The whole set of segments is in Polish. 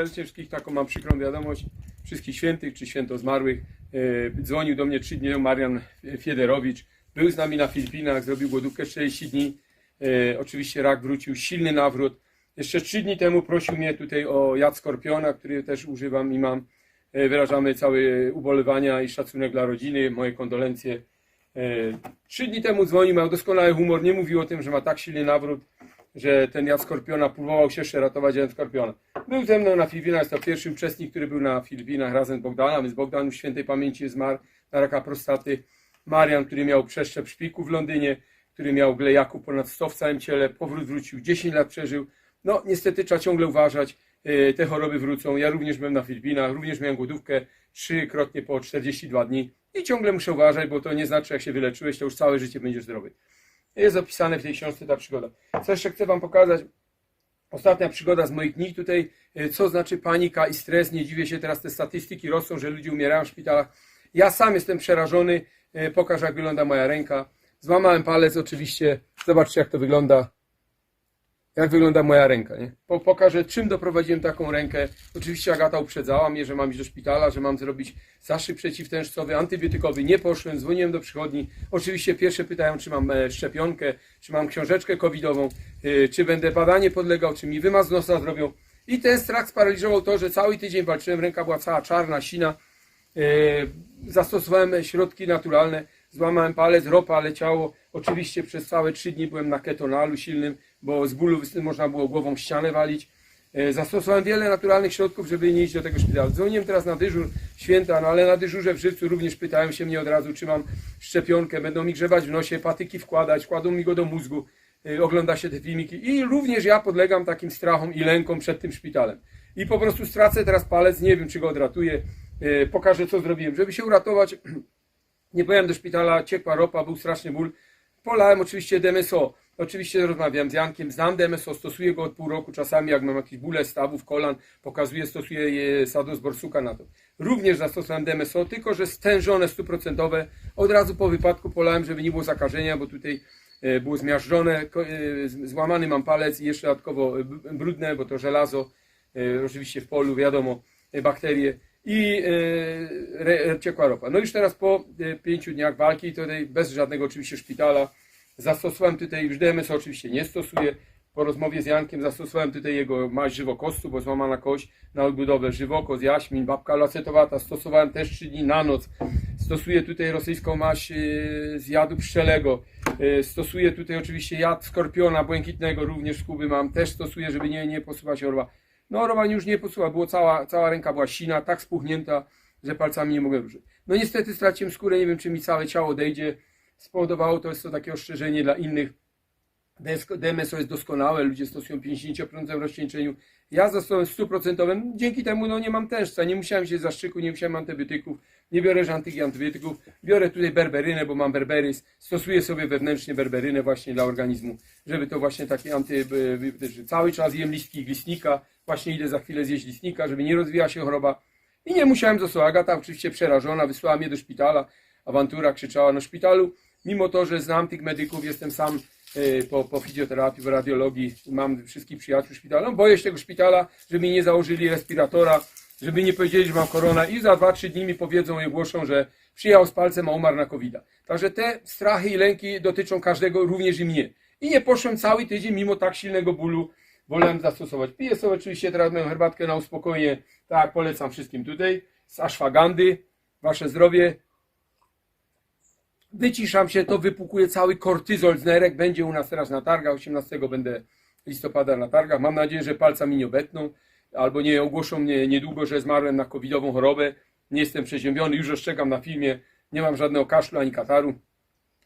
serdecznie wszystkich taką mam przykrą wiadomość. Wszystkich świętych czy święto zmarłych. E, dzwonił do mnie trzy dni Marian Fiederowicz. Był z nami na Filipinach, zrobił głodówkę 40 dni. E, oczywiście rak wrócił, silny nawrót. Jeszcze trzy dni temu prosił mnie tutaj o jad skorpiona, który też używam i mam. E, wyrażamy całe ubolewania i szacunek dla rodziny, moje kondolencje. Trzy dni temu dzwonił, miał doskonały humor, nie mówił o tym, że ma tak silny nawrót, że ten jad skorpiona próbował się jeszcze ratować jadem skorpiona. Był ze mną na Filipinach, to pierwszy uczestnik, który był na Filipinach razem z Bogdanem, więc Bogdan już świętej pamięci zmarł na raka prostaty. Marian, który miał przeszczep szpiku w Londynie, który miał glejaku ponad 100 w całym ciele, powrót wrócił, 10 lat przeżył. No niestety trzeba ciągle uważać, e, te choroby wrócą. Ja również byłem na Filipinach, również miałem głodówkę trzykrotnie po 42 dni i ciągle muszę uważać, bo to nie znaczy, jak się wyleczyłeś, to już całe życie będziesz zdrowy. Jest opisane w tej książce ta przygoda. Co jeszcze chcę Wam pokazać? Ostatnia przygoda z moich dni tutaj, e, co znaczy panika i stres. Nie dziwię się, teraz te statystyki rosną, że ludzie umierają w szpitalach. Ja sam jestem przerażony. E, Pokażę, jak wygląda moja ręka. Złamałem palec oczywiście. Zobaczcie, jak to wygląda. Jak wygląda moja ręka, nie? Po, pokażę, czym doprowadziłem taką rękę. Oczywiście Agata uprzedzała mnie, że mam iść do szpitala, że mam zrobić zaszyb przeciwtężcowy, antybiotykowy. Nie poszłem, dzwoniłem do przychodni. Oczywiście pierwsze pytają, czy mam e, szczepionkę, czy mam książeczkę covidową, e, czy będę badanie podlegał, czy mi wymaz nosa zrobią. I ten strach sparaliżował to, że cały tydzień walczyłem, ręka była cała czarna, sina. E, Zastosowałem środki naturalne, złamałem palec, ropa leciało. Oczywiście przez całe trzy dni byłem na ketonalu silnym, bo z bólu można było głową ścianę walić. E, Zastosowałem wiele naturalnych środków, żeby nie iść do tego szpitala. Dzwoniłem teraz na dyżur święta, no ale na dyżurze w Żywcu również pytają się mnie od razu, czy mam szczepionkę, będą mi grzebać w nosie, patyki wkładać, kładą mi go do mózgu, e, ogląda się te filmiki i również ja podlegam takim strachom i lękom przed tym szpitalem. I po prostu stracę teraz palec, nie wiem czy go odratuję, E, pokażę co zrobiłem. Żeby się uratować, nie pojechałem do szpitala, ciekła ropa, był straszny ból. Polałem oczywiście DMSO. Oczywiście rozmawiam z Jankiem, znam DMSO, stosuję go od pół roku. Czasami jak mam jakieś bóle stawów, kolan, pokazuję, stosuję je Sados Borsuka na to. Również zastosowałem DMSO, tylko że stężone, stuprocentowe. Od razu po wypadku polałem, żeby nie było zakażenia, bo tutaj e, było zmiażdżone, e, złamany mam palec i jeszcze dodatkowo e, brudne, bo to żelazo, oczywiście w polu, wiadomo, bakterie i e, ciekła ropa. No już teraz po e, pięciu dniach walki, tutaj bez żadnego oczywiście szpitala, zastosowałem tutaj, już DMS oczywiście nie stosuję, po rozmowie z Jankiem zastosowałem tutaj jego maść żywokostu, bo złamana kość na odbudowę. Żywokos, jaśmin, babka lacetowata, stosowałem też 3 dni na noc, stosuję tutaj rosyjską maść e, z jadu pszczelego, e, stosuję tutaj oczywiście jad skorpiona błękitnego, również z Kuby mam, też stosuję, żeby nie, nie posuwać orła. No orła już nie posuwa, było cała, cała ręka była sina, tak spuchnięta, że palcami nie mogłem ruszyć. No niestety straciłem skórę, nie wiem czy mi całe ciało odejdzie. Spowodowało to, jest to takie ostrzeżenie dla innych. DMSO jest doskonałe, ludzie stosują 50% rozcieńczeniu. Ja zastosowałem 100%, dzięki temu no nie mam tężca, nie musiałem się zaszczyku, nie musiałem antybiotyków, nie biorę żadnych antybiotyków, biorę tutaj berberynę, bo mam berberys, stosuję sobie wewnętrznie berberynę właśnie dla organizmu, żeby to właśnie taki anty, cały czas jem listki glistnika, właśnie idę za chwilę zjeść listnika, żeby nie rozwijała się choroba i nie musiałem zostać. Agata oczywiście przerażona, wysłała mnie do szpitala, awantura krzyczała na szpitalu, mimo to, że znam tych medyków, jestem sam e, po, po fizjoterapii, w radiologii, mam wszystkich przyjaciół w szpitalu. No, boję się tego szpitala, żeby mi nie założyli respiratora, żeby nie powiedzieli, że mam korona i za 2-3 dni mi powiedzą i ogłoszą, że przyjechał z palcem, a umarł na covid Także te strachy i lęki dotyczą każdego, również i mnie. I nie poszłem cały tydzień, mimo tak silnego bólu, wolałem zastosować. Piję sobie oczywiście teraz moją herbatkę na uspokojenie, tak polecam wszystkim tutaj, z ashwagandy, wasze zdrowie, wyciszam się, to wypukuje cały kortyzol z nerek, będzie u nas teraz na targach, 18 będę listopada na targach, mam nadzieję, że palca mi nie obetną, albo nie ogłoszą mnie niedługo, że zmarłem na covidową chorobę, nie jestem przeziębiony, już ostrzegam na filmie, nie mam żadnego kaszlu ani kataru,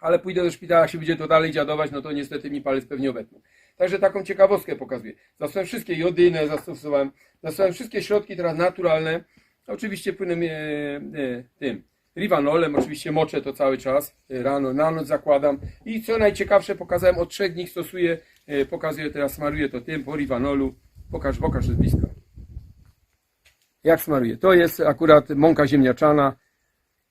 ale pójdę do szpitala, jak się będzie to dalej dziadować, no to niestety mi palec pewnie obetną. Także taką ciekawostkę pokazuję. Zastosowałem wszystkie jodynę, zastosowałem, zastosowałem wszystkie środki teraz naturalne, oczywiście płynem e, e, tym, rivanolem, oczywiście moczę to cały czas, rano, na noc zakładam i co najciekawsze pokazałem, od trzech dni stosuję, e, pokazuję teraz, smaruję to tym po rivanolu, pokaż, pokaż z bliska. Jak smaruję? To jest akurat mąka ziemniaczana,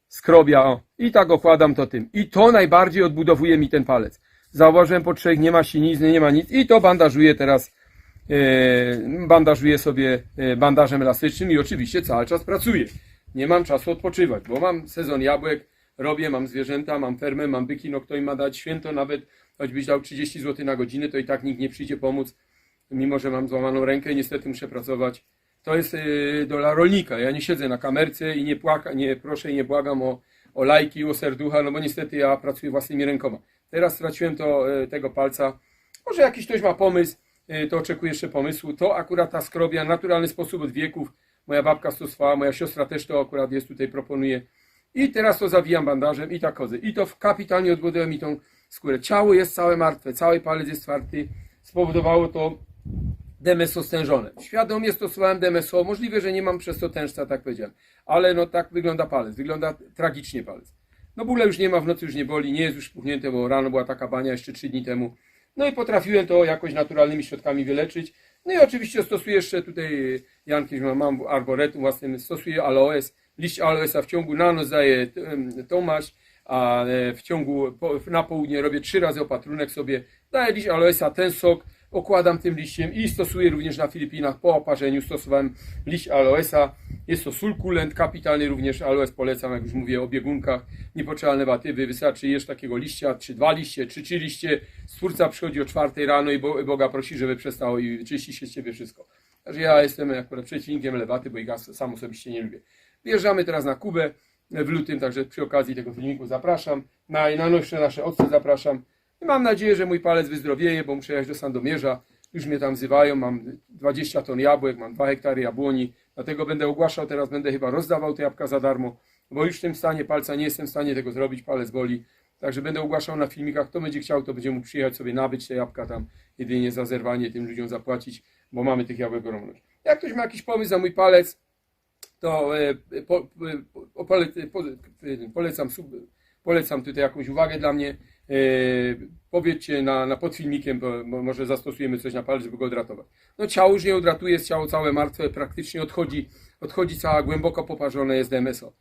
skrobia, o, i tak okładam to tym. I to najbardziej odbudowuje mi ten palec. Zauważyłem po trzech, nie ma sinizny, nie ma nic i to bandażuję teraz e, bandażuję sobie e, bandażem elastycznym i oczywiście cały czas pracuję. Nie mam czasu odpoczywać, bo mam sezon jabłek, robię, mam zwierzęta, mam fermę, mam byki, no kto im ma dać święto, nawet choćbyś dał 30 zł na godzinę, to i tak nikt nie przyjdzie pomóc, mimo że mam złamaną rękę niestety muszę pracować. To jest yy, dola rolnika. Ja nie siedzę na kamerce i nie, płaka, nie proszę i nie błagam o, o lajki, o serducha, no bo niestety ja pracuję własnymi rękoma. Teraz straciłem to, yy, tego palca. Może jakiś ktoś ma pomysł, yy, to oczekuję jeszcze pomysłu. To akurat ta skrobia, naturalny sposób od wieków. Moja babka stosowała, moja siostra też to akurat jest tutaj, proponuje. I teraz to zawijam bandażem i tak chodzę. I to w- kapitalnie odbudowało mi tą skórę. Ciało jest całe martwe, cały palec jest twardy. Spowodowało to DMSO stężone. Świadomie stosowałem DMSO. Możliwe, że nie mam przez to tężca, tak powiedziałem. Ale no tak wygląda palec. Wygląda tragicznie palec. No bóle już nie ma, w nocy już nie boli, nie jest już puchnięte, bo rano była taka bania jeszcze 3 dni temu. No i potrafiłem to jakoś naturalnymi środkami wyleczyć. No i oczywiście stosuję jeszcze tutaj, Janki, mam- mam arboretum własnym, stosuję aloes. Liść aloesa w ciągu na noc tą maść, a e, w ciągu na południe robię trzy razy opatrunek sobie. Daję liść aloesa, ten sok, okładam tym liściem i stosuję również na Filipinach po oparzeniu. Stosowałem liść aloesa. Jest to sulkulent kapitalny, również aloes polecam, jak już mówię o biegunkach. Niepotrzebne watywy, wystarczy jesz takiego liścia, czy dwa liście, czy trzy liście. Stwórca przychodzi o czwartej rano i Bo- Boga prosi, żeby przestało i czyści się z ciebie wszystko. Także ja jestem akurat przeciwnikiem lewaty, bo ich ja sam osobiście nie lubię. Wjeżdżamy teraz na Kubę w lutym, także przy okazji tego filmiku zapraszam. Na najnowsze nasze octy zapraszam. I mam nadzieję, że mój palec wyzdrowieje, bo muszę jechać do Sandomierza. Już mnie tam wzywają, mam 20 ton jabłek, mam 2 hektary jabłoni. Dlatego będę ogłaszał, teraz będę chyba rozdawał te jabłka za darmo, bo już w tym stanie palca nie jestem w stanie tego zrobić, palec boli. Także będę ogłaszał na filmikach, kto będzie chciał, to będzie mógł przyjechać sobie nabyć te jabłka tam, jedynie za zerwanie tym ludziom zapłacić, bo mamy tych jabłek ogromność. Jak ktoś ma jakiś pomysł na mój palec, to e, po, po, po, polecam, polecam tutaj jakąś uwagę dla mnie. E, powiedzcie na, na pod filmikiem, bo, bo może zastosujemy coś na palec, żeby go odratować. No ciało już nie odratuje, jest ciało całe martwe, praktycznie odchodzi, odchodzi cała głęboko poparzone jest DMSO.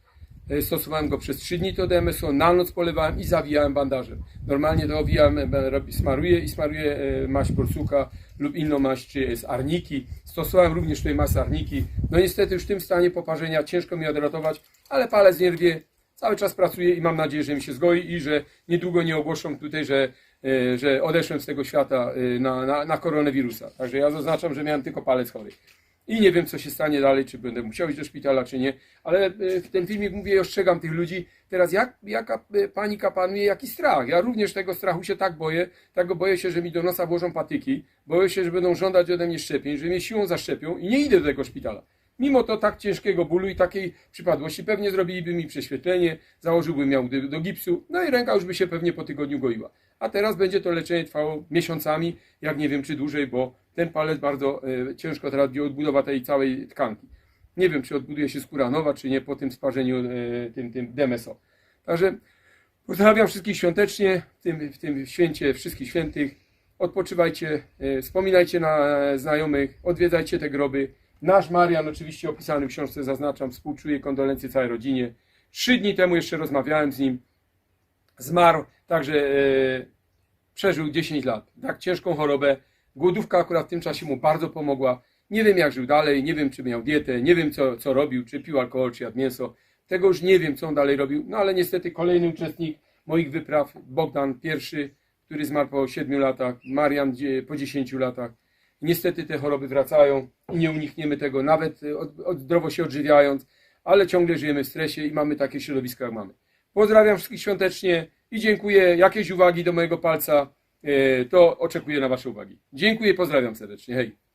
E, Stosowałem go przez 3 dni to DMSO, na noc polewałem i zawijałem bandażem. Normalnie to owijam, e, smaruję i smaruję maść porsuka lub inną maść, z arniki. Stosowałem również tutaj z arniki. No niestety już w tym stanie poparzenia ciężko mi odratować, ale palec nie rwie. Cały czas pracuję i mam nadzieję, że mi się zgoi i że niedługo nie ogłoszą tutaj, że, e, że odeszłem z tego świata e, na, na, na koronawirusa. Także ja zaznaczam, że miałem tylko palec chory. I nie wiem, co się stanie dalej, czy będę musiał iść do szpitala, czy nie. Ale e, w ten filmik mówię ostrzegam tych ludzi. Teraz jak, jaka panika panuje, jaki strach. Ja również tego strachu się tak boję. Tak boję się, że mi do nosa włożą patyki. Boję się, że będą żądać ode mnie szczepień, że mnie siłą zaszczepią i nie idę do tego szpitala. Mimo to tak ciężkiego bólu i takiej przypadłości pewnie zrobiliby mi prześwietlenie, założyłbym do, do gipsu, no i ręka już by się pewnie po tygodniu goiła. A teraz będzie to leczenie trwało miesiącami, jak nie wiem czy dłużej, bo ten palec bardzo e, ciężko teraz będzie odbudowa tej całej tkanki. Nie wiem, czy odbuduje się skóra nowa, czy nie po tym sparzeniu e, tym, tym DMSO. Także pozdrawiam wszystkich świątecznie, w tym, w tym święcie wszystkich świętych. Odpoczywajcie, e, wspominajcie na znajomych, odwiedzajcie te groby. Nasz Marian, oczywiście opisany w książce, zaznaczam, współczuję kondolencje całej rodzinie. Trzy dni temu jeszcze rozmawiałem z nim. Zmarł, także e, przeżył 10 lat. Tak ciężką chorobę. Głodówka akurat w tym czasie mu bardzo pomogła. Nie wiem, jak żył dalej, nie wiem, czy miał dietę, nie wiem, co, co robił, czy pił alkohol, czy jadł mięso. Tego już nie wiem, co on dalej robił. No ale niestety kolejny uczestnik moich wypraw, Bogdan pierwszy, który zmarł po 7 latach, Marian po 10 latach. Niestety te choroby wracają i nie unikniemy tego, nawet e, od, od, zdrowo się odżywiając, ale ciągle żyjemy w stresie i mamy takie środowisko, jak mamy. Pozdrawiam wszystkich świątecznie i dziękuję. Jakieś uwagi do mojego palca, e, to oczekuję na Wasze uwagi. Dziękuję, pozdrawiam serdecznie. Hej.